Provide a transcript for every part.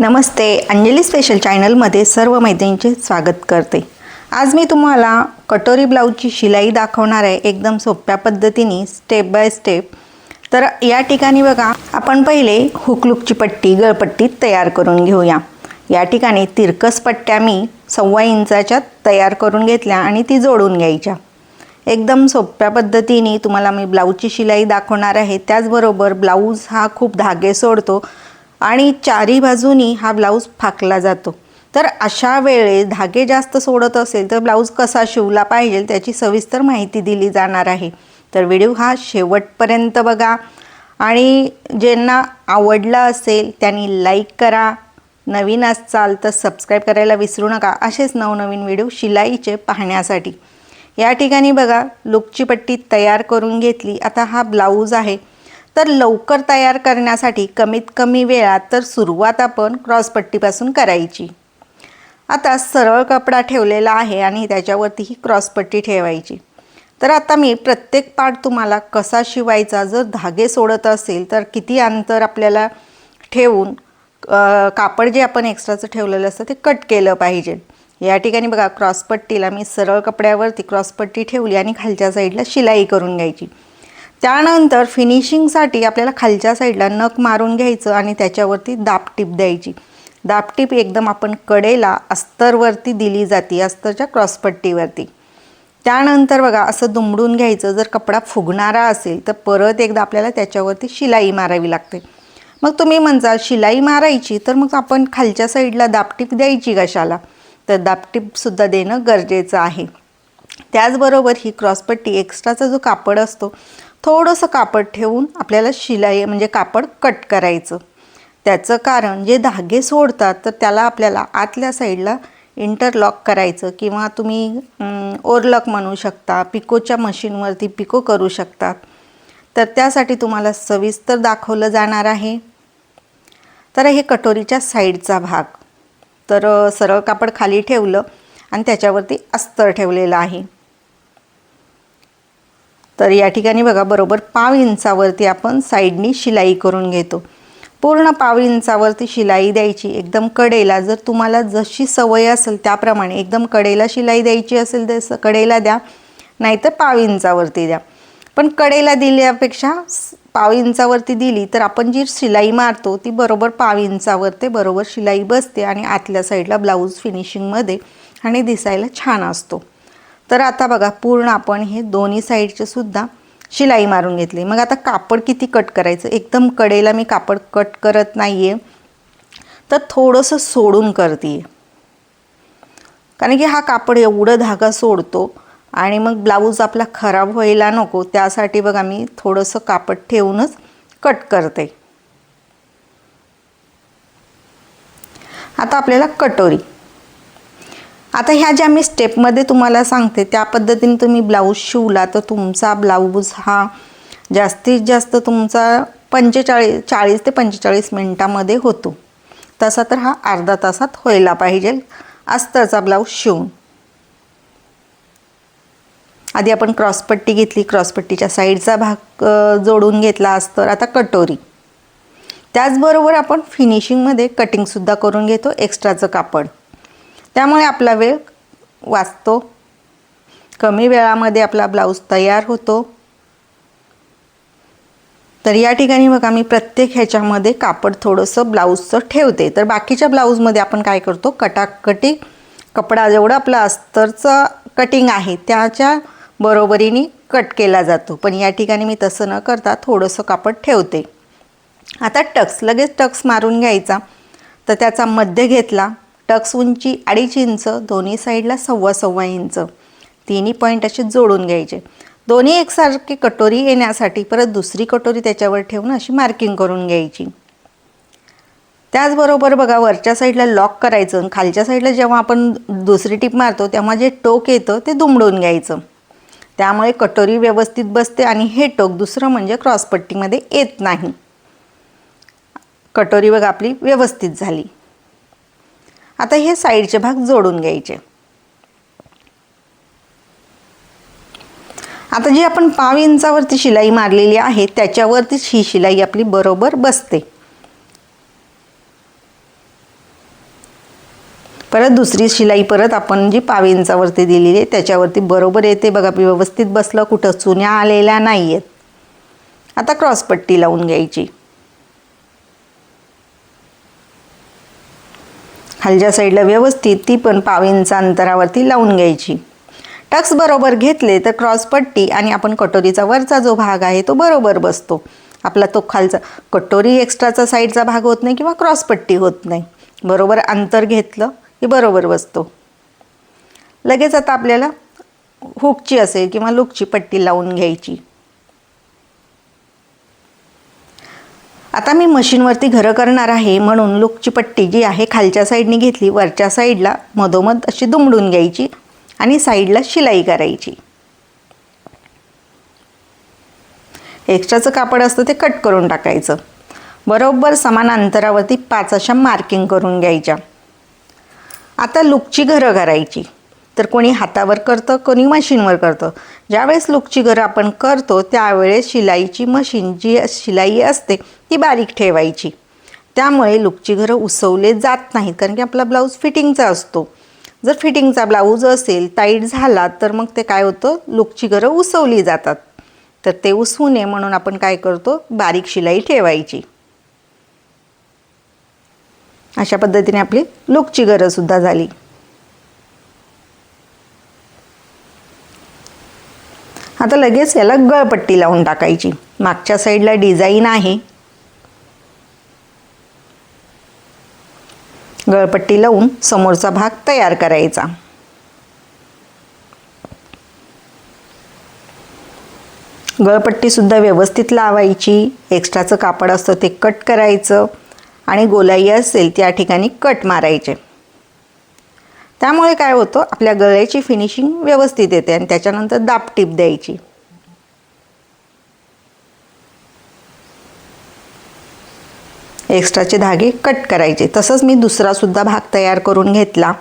नमस्ते Anjali special चॅनलमध्ये सर्व मैत्रिणींचे स्वागत करते. आज मी तुम्हाला कटोरी ब्लाऊजची शिलाई दाखवणार आहे एकदम सोप्या पद्धतीने स्टेप बाय स्टेप तर या ठिकाणी बघा आपण पहिले हुकलुकची पट्टी गळपट्टी तयार करून घेऊया. या ठिकाणी तिरकस पट्ट्या मी सव्वा इंचाच्या तयार करून घेतल्या आणि ती जोडून घ्यायच्या. एकदम सोप्या पद्धतीने तुम्हाला मी ब्लाऊजची शिलाई दाखवणार आहे. त्याचबरोबर ब्लाऊज हा खूप धागे सोडतो. आणि चारी बाजूनी हा ब्लाऊज फाकला जातो. तर अशा वेळेस धागे जास्त सोडत असेल तर ब्लाऊज कसा शिवला पाहिजे त्याची सविस्तर माहिती दिली जाणार आहे. तर व्हिडिओ हा शेवटपर्यंत बघा. आणि ज्यांना आवडला असेल त्यांनी लाईक करा. नवीन असाल तर सबस्क्राईब करायला विसरू नका. असेच नवनवीन व्हिडिओ शिलाईचे पाहण्यासाठी. या ठिकाणी बघा लुकची पट्टी तयार करून घेतली. आता हा ब्लाऊज आहे. तर लवकर तयार करण्यासाठी कमीत कमी वेळात तर सुरुवात आपण क्रॉसपट्टीपासून करायची. आता सरळ कपडा ठेवलेला आहे आणि त्याच्यावरती ही क्रॉसपट्टी ठेवायची. तर आता मी प्रत्येक पार्ट तुम्हाला कसा शिवायचा जर धागे सोडत असेल तर किती अंतर आपल्याला ठेवून कापड जे आपण एक्स्ट्राचं ठेवलेलं असतं ते कट केलं पाहिजे. या ठिकाणी बघा क्रॉसपट्टीला मी सरळ कपड्यावरती क्रॉसपट्टी ठेवली आणि खालच्या साईडला शिलाई करून घ्यायची. त्यानंतर फिनिशिंगसाठी आपल्याला खालच्या साईडला नख मारून घ्यायचं आणि त्याच्यावरती दापटीप द्यायची. दापटीप एकदम आपण कडेला अस्तरवरती दिली जाते अस्तरच्या क्रॉसपट्टीवरती. त्यानंतर बघा असं दुमडून घ्यायचं. जर कपडा फुगणारा असेल तर परत एकदा आपल्याला त्याच्यावरती शिलाई मारावी लागते. मग तुम्ही म्हणजा शिलाई मारायची? तर मग आपण खालच्या साईडला दापटीप द्यायची कशाला? तर दापटीपसुद्धा देणं गरजेचं आहे. त्याचबरोबर ही क्रॉसपट्टी एक्स्ट्राचा जो कापड असतो थोडंसं कापड ठेवून आपल्याला शिलाई म्हणजे कापड कट करायचं. त्याचं कारण जे धागे सोडतात तर त्याला आपल्याला आतल्या साईडला इंटरलॉक करायचं किंवा तुम्ही ओरलॉक म्हणू शकता पिकोच्या मशीनवरती पिको करू शकतात तर त्यासाठी तुम्हाला सविस्तर दाखवलं जाणार आहे. तर हे कटोरीच्या साईडचा भाग. तर सरळ कापड खाली ठेवलं आणि त्याच्यावरती अस्तर ठेवलेलं आहे. तर या ठिकाणी बघा बरोबर पाव इंचावरती आपण साईडनी शिलाई करून घेतो. पूर्ण पाव इंचावरती शिलाई द्यायची एकदम कडेला. जर तुम्हाला जशी सवय असेल त्याप्रमाणे एकदम कडेला शिलाई द्यायची असेल तर कडेला द्या नाहीतर पाव इंचावरती द्या. पण कडेला दिल्यापेक्षा पाव इंचावरती दिली तर आपण जी शिलाई मारतो ती बरोबर पाव इंचावर ते बरोबर शिलाई बसते आणि आतल्या साईडला ब्लाऊज फिनिशिंगमध्ये आणि दिसायला छान असतो. तर आता बघा पूर्ण आपण हे दोन्ही साईडचे सुद्धा शिलाई मारून घेतली. मग आता कापड किती कट करायचं? एकदम कडेला मी कापड कट करत नाही आहे तर थोडंसं सोडून करते. कारण की हा कापड एवढं धागा सोडतो आणि मग ब्लाऊज आपला खराब व्हायला नको त्यासाठी बघा मी थोडंसं कापड ठेवूनच कट करते. आता आपल्याला कटोरी. आता ह्या ज्या मी स्टेपमध्ये तुम्हाला सांगते त्या पद्धतीने तुम्ही ब्लाऊज शिवला तर तुमचा ब्लाऊज हा जास्तीत जास्त तुमचा पंचेचाळीस चाळीस ते पंचेचाळीस मिनटामध्ये होतो. तसा तर हा अर्धा तासात व्हायला पाहिजे. अस्तरचा ब्लाऊज शिवून. आधी आपण क्रॉसपट्टी घेतली क्रॉसपट्टीच्या साईडचा भाग जोडून घेतला अस्तर आता कटोरी. त्याचबरोबर आपण फिनिशिंगमध्ये कटिंगसुद्धा करून घेतो एक्स्ट्राचं कापड. त्यामुळे आपला वेळ वाचतो. कमी वेळामध्ये आपला ब्लाऊज तयार होतो. तर या ठिकाणी बघा मी प्रत्येक ह्याच्यामध्ये कापड थोडंसं ब्लाऊजचं ठेवते. तर बाकीच्या ब्लाऊजमध्ये आपण काय करतो? कटाकटी. कपडा जेवढं आपलं अस्तरचं कटिंग आहे त्याच्या बरोबरीने कट केला जातो. पण या ठिकाणी मी तसं न करता थोडंसं कापड ठेवते. आता टक्स लगेच टक्स मारून घ्यायचा. तर त्याचा मध्य घेतला. टक्स उंची अडीच इंच दोन्ही साईडला सव्वा सव्वा इंच. तिन्ही पॉईंट असे जोडून घ्यायचे. दोन्ही एकसारखी कटोरी येण्यासाठी परत दुसरी कटोरी त्याच्यावर ठेवून अशी मार्किंग करून घ्यायची. त्याचबरोबर बघा वरच्या साईडला लॉक करायचं आणि खालच्या साईडला जेव्हा आपण दुसरी टीप मारतो तेव्हा जे टोक येतं ते दुमडून घ्यायचं. त्यामुळे कटोरी व्यवस्थित बसते आणि हे टोक दुसरं म्हणजे क्रॉसपट्टीमध्ये येत नाही. कटोरी बघा आपली व्यवस्थित झाली. आता हे साईडचे भाग जोडून घ्यायचे. आता जी आपण पाव इंचावरती शिलाई मारलेली आहे त्याच्यावरतीच ही शिलाई आपली बरोबर बसते. परत दुसरी शिलाई परत आपण जी पाव इंचावरती दिलेली आहे त्याच्यावरती बरोबर येते बघा व्यवस्थित बसलं कुठं चुन्या आलेल्या नाही आहेत आता क्रॉसपट्टी लावून घ्यायची. खालच्या साईडला व्यवस्थित ती पण पाव इंच अंतरावरती लावून घ्यायची. टक्स बरोबर घेतले तर क्रॉसपट्टी आणि आपण कटोरीचा वरचा जो भाग आहे तो बरोबर बसतो. आपला तो खालचा कटोरी एक्स्ट्राचा साईडचा भाग होत नाही किंवा क्रॉसपट्टी होत नाही. बरोबर अंतर घेतलं की बरोबर बसतो. लगेच आता आपल्याला हुकची असेल किंवा लुकची पट्टी लावून घ्यायची. आता मी मशीनवरती घरं करणार आहे म्हणून लुकची पट्टी जी आहे खालच्या साईडने घेतली वरच्या साईडला मधोमध अशी दुमडून घ्यायची आणि साईडला शिलाई करायची. एक्स्ट्राचं कापड असतं ते कट करून टाकायचं. बरोबर समान अंतरावरती पाच अशा मार्किंग करून घ्यायच्या. आता लुकची घरं करायची. तर कोणी हातावर करतं कोणी मशीनवर करतं. ज्यावेळेस लुकची घरं आपण करतो त्यावेळेस शिलाईची मशीन जी शिलाई असते ती बारीक ठेवायची. त्यामुळे लुकची घरं उसवले जात नाहीत कारण की आपला ब्लाऊज फिटिंगचा असतो. जर फिटिंगचा ब्लाऊज असेल टाईट झाला तर मग ते काय होतं? लुकची घरं उसवली जातात. तर ते उसवू नये म्हणून आपण काय करतो? बारीक शिलाई ठेवायची. अशा पद्धतीने आपली लुकची गरजसुद्धा झाली. आता लगेच याला गळपट्टी लावून टाकायची. मागच्या साईडला डिझाईन आहे. गळपट्टी लावून समोरचा भाग तयार करायचा. गळपट्टीसुद्धा व्यवस्थित लावायची. एक्स्ट्राचं कापड असतं ते कट करायचं. आणि गोलाई असेल त्या ठिकाणी कट मारायचे. त्यामुळे काय होतं आपल्या गळ्याची फिनिशिंग व्यवस्थित येते आणि त्याच्यानंतर दाब टीप द्यायची. एक्स्ट्राचे धागे कट करायचे. तसंच मी दुसरासुद्धा भाग तयार करून घेतला.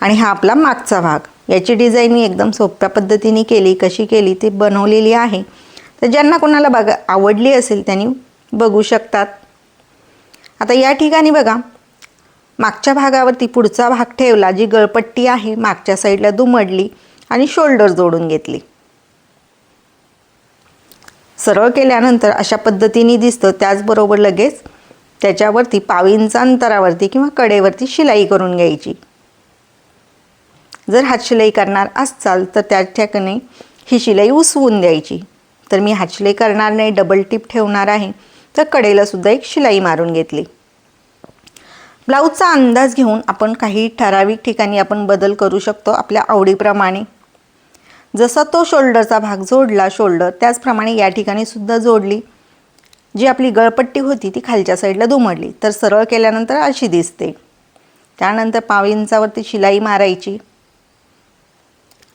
आणि हा आपला मागचा भाग. याची डिझाईन मी एकदम सोप्या पद्धतीने केली कशी केली ती बनवलेली आहे. तर ज्यांना कोणाला बघा आवडली असेल त्यांनी बघू शकतात. आता या ठिकाणी बघा मागच्या भागावरती पुढचा भाग ठेवला जी गळपट्टी आहे मागच्या साईडला दुमडली आणि शोल्डर जोडून घेतली. सरळ केल्यानंतर अशा पद्धतीने दिसतं त्याचबरोबर लगेच त्याच्यावरती पावींचा अंतरावरती किंवा कडेवरती शिलाई करून घ्यायची. जर हातशिलाई करणार असाल तर त्या ठिकाणी ही शिलाई उसवून द्यायची. तर मी हातशिलाई करणार नाही डबल टिप ठेवणार आहे तर कडेला सुद्धा एक शिलाई मारून घेतली. ब्लाऊजचा अंदाज घेऊन आपण काही ठराविक ठिकाणी आपण बदल करू शकतो आपल्या आवडीप्रमाणे. जसा तो शोल्डरचा भाग जोडला शोल्डर त्याचप्रमाणे या ठिकाणी सुद्धा जोडली. जी आपली गळपट्टी होती ती खालच्या साईडला दुमडली. तर सरळ केल्यानंतर अशी दिसते. त्यानंतर पाव इंचावरती शिलाई मारायची.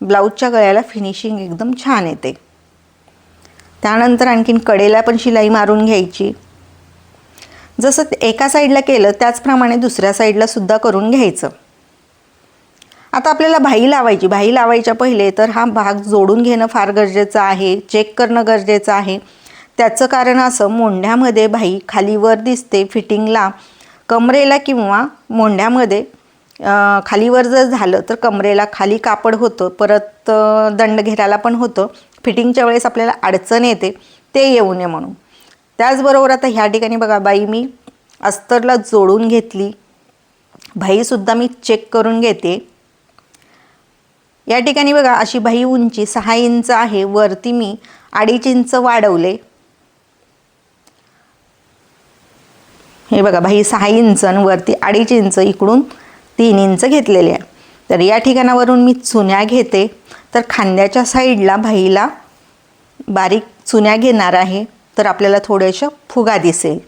ब्लाऊजच्या गळ्याला फिनिशिंग एकदम छान येते. त्यानंतर आणखीन कडेला पण शिलाई मारून घ्यायची. जसं एका साईडला केलं त्याचप्रमाणे दुसऱ्या साईडला सुद्धा करून घ्यायचं. आता आपल्याला भाई लावायची. भाई लावायच्या पहिले तर हा भाग जोडून घेणं फार गरजेचं आहे. चेक करणं गरजेचं आहे. त्याचं कारण असं मोंढ्यामध्ये भाई खालीवर दिसते फिटिंगला. कमरेला किंवा मोंढ्यामध्ये खालीवर जर झालं तर कमरेला खाली कापड होतं. परत दंड घेराला पण होतं. फिटिंगच्या वेळेस आपल्याला अडचण येते. ते येऊ नये म्हणून. त्याचबरोबर आता ह्या ठिकाणी बघा बाई मी अस्तरला जोडून घेतली. भाईसुद्धा मी चेक करून घेते. या ठिकाणी बघा अशी भाई उंची सहा इंच आहे वरती मी अडीच इंच वाढवले. हे बघा भाई सहा इंच आणि वरती अडीच इंच इकडून तीन इंच घेतलेले आहे. तर या ठिकाणावरून मी चुन्या घेते. तर खांद्याच्या साईडला भाईला बारीक चुन्या घेणार आहे. तर आपल्याला थोड्याशा फुगा दिसेल.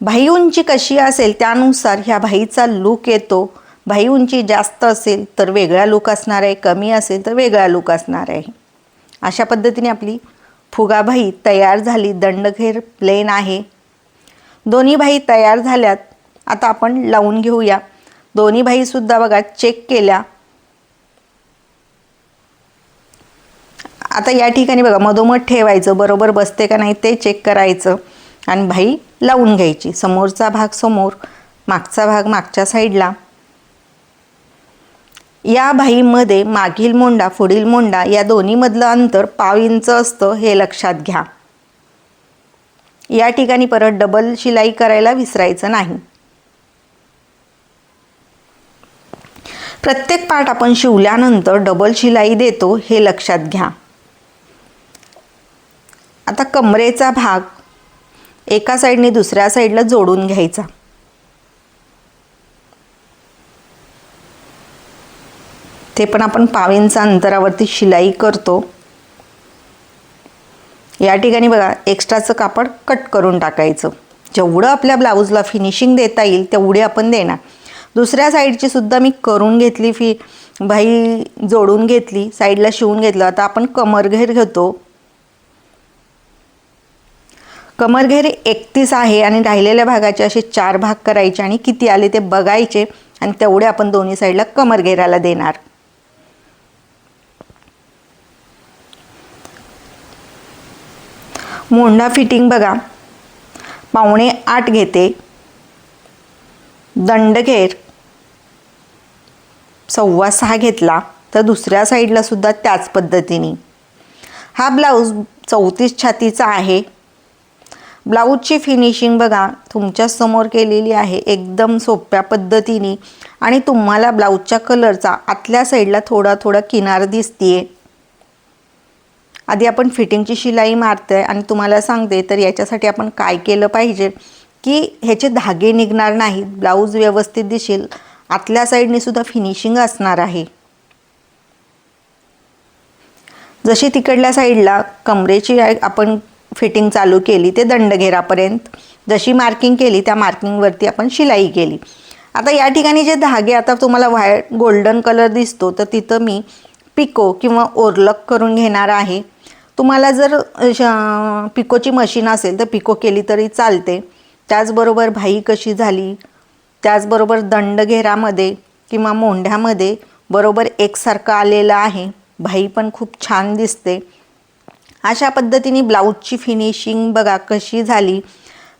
भाई उंची कशी असेल त्यानुसार ह्या भाईचा लूक येतो. भाई उंची जास्त असेल तर वेगळा लूक असणार आहे. कमी असेल तर वेगळा लूक असणार आहे. अशा पद्धतीने आपली फुगाभाई तयार झाली. दंडघेर प्लेन आहे. दोन्ही भाई तयार झाल्यात. आता आपण लावून घेऊया. दोन्ही भाईसुद्धा बघा चेक केल्या. आता या ठिकाणी बघा मधोमध ठेवायचं बरोबर बसते का नाही ते चेक करायचं. आणि भाई लावून घ्यायची. समोरचा भाग समोर मागचा भाग मागच्या साईडला या भाईमध्ये मागील मोंडा पुढील मोंडा या दोन्हीमधलं अंतर पाव इंच असतं हे लक्षात घ्या. या ठिकाणी परत डबल शिलाई करायला विसरायचं नाही. प्रत्येक पार्ट आपण शिवल्यानंतर डबल शिलाई देतो हे लक्षात घ्या. आता कमरेचा भाग एका साईडने दुसऱ्या साईडला जोडून घ्यायचा. ते पण आपण पावींचा अंतरावरती शिलाई करतो. या ठिकाणी बघा एक्स्ट्राचं कापड कट करून टाकायचं. जेवढं आपल्या ब्लाऊजला फिनिशिंग देता येईल तेवढे आपण देणार. दुसऱ्या साईडची सुद्धा मी करून घेतली फी भाई जोडून घेतली साईडला शिवून घेतलं. आता आपण कमरघेर घेतो. कमरघेर एकतीस आहे आणि राहिलेल्या भागाचे असे चार भाग करायचे आणि किती आले ते बघायचे आणि तेवढे आपण दोन्ही साईडला कमरघेराला देणार. मोंढा फिटिंग बघा. पावणे आठ घेते. दंडघेर सव्वा सहा घेतला. तर दुसऱ्या साईडला सुद्धा त्याच पद्धतीने. हा ब्लाऊज चौतीस छातीचा आहे. ब्लाऊजची फिनिशिंग बघा तुमच्यासमोर केलेली आहे एकदम सोप्या पद्धतीने. आणि तुम्हाला ब्लाऊजच्या कलरचा आतल्या साईडला थोडा थोडा किनार दिसतीये. आधी आपण फिटिंगची शिलाई मारते आणि तुम्हाला सांगते तर याच्यासाठी आपण काय केलं पाहिजे की ह्याचे धागे निघणार नाहीत ब्लाऊज व्यवस्थित दिसेल आतल्या साईडने सुद्धा फिनिशिंग असणार आहे. जशी तिकडल्या साईडला कमरेची आपण फिटिंग चालू केली ते दंडघेरापर्यंत. जशी मार्किंग केली त्या मार्किंगवरती आपण शिलाई केली. आता या ठिकाणी जे धागे आता तुम्हाला व्हाय गोल्डन कलर दिसतो तर तिथं मी पिको किंवा ओरलक करून घेणार आहे. तुम्हाला जर पिकोची मशीन असेल तर पिको केली तरी चालते. त्याचबरोबर भाई कशी झाली? त्याचबरोबर दंडघेरामध्ये किंवा मोंढ्यामध्ये बरोबर एकसारखं आलेलं आहे. भाई पण खूप छान दिसते. अशा पद्धतीने ब्लाऊजची फिनिशिंग बघा कशी झाली.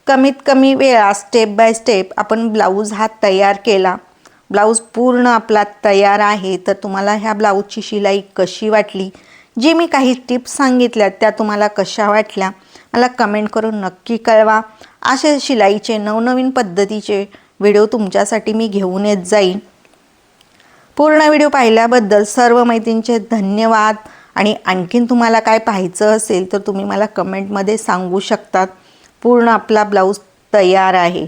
कमीत कमी वेळा स्टेप बाय स्टेप आपण ब्लाऊज हा तयार केला. ब्लाऊज पूर्ण आपला तयार आहे. तर तुम्हाला ह्या ब्लाऊजची शिलाई कशी वाटली? जी मी काही टिप्स सांगितल्या त्या तुम्हाला कशा वाटल्या? मला कमेंट करून नक्की कळवा. असे शिलाईचे नवनवीन पद्धतीचे व्हिडिओ तुमच्यासाठी मी घेऊन येत जाईन. पूर्ण व्हिडिओ पाहिल्याबद्दल सर्व मैत्रींचे धन्यवाद. आणि आणखीन तुम्हाला काय पाहायचं असेल तर तुम्ही मला कमेंटमध्ये सांगू शकतात. पूर्ण आपला ब्लाऊज तयार आहे.